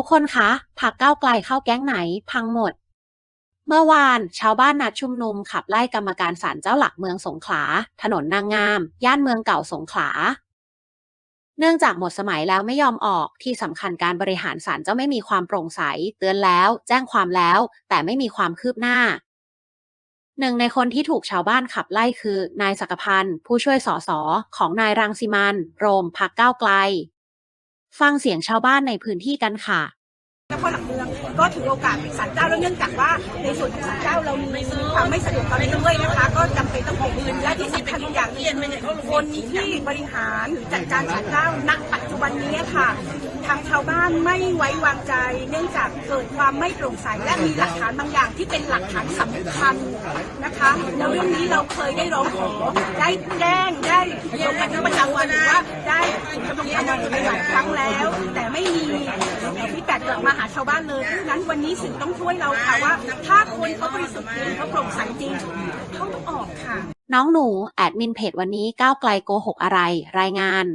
ทุกคนคะพักก้าวไกลเข้าแก๊งไหน พังหมด เมื่อวานชาวบ้านนัดชุมนุมขับไล่กรรมการศาลเจ้าหลักเมืองสงขลา ถนนนางงาม ย่านเมืองเก่าสงขลา เนื่องจากหมดสมัยแล้วไม่ยอมออกที่สำคัญการบริหารศาลเจ้าไม่มีความโปร่งใส เตือนแล้ว แจ้งความแล้ว แต่ไม่มีความคืบหน้าหนึ่งในคนที่ถูกชาวบ้านขับไล่คือนายศักดิ์พันธ์ผู้ช่วยสสของนายรังสิมันโรมพักก้าวไกล ฟังเสียงชาวบ้านในพื้นที่กันค่ะนครหลักเมืองก็ถือโอกาสเป็นศาลเจ้าแล้วเนื่องจากว่าในส่วนของศาลเจ้าเรามีความไม่สะดวกตอนนี้ด้วยนะคะ ก็จำเป็นต้องเปลี่ยนมือและที่สำคัญอย่างหนึงคนที่บริหารหรือจัดการศาลเจ้าณปัจจุบันนี้ค่ะทางชาวบ้านไม่ไว้วางใจ เนื่องจากเกิดความไม่โปร่งใสและมีหลักฐานบางอย่างที่เป็นหลักฐานสำคัญนะคะแล้วเรื่องนี้เราเคยได้ร้องขอได้แจ้งได้ลงบันทึกประจำวันว่าได้ งแล้ว แต่ไม่มีฟีดแบ็กกลับมาหาชาวบ้านเลยดังนั้นวันนี้สื่อต้องช่วยเราค่ะว่า ถ้าคนเขาบริสุทธิ์จริงเขาโปร่งใสจริงเขาต้องออกค่ะ น้องหนูแอดมินเพจวันนี้ก้าวไกลโกหกอะไรรายงาน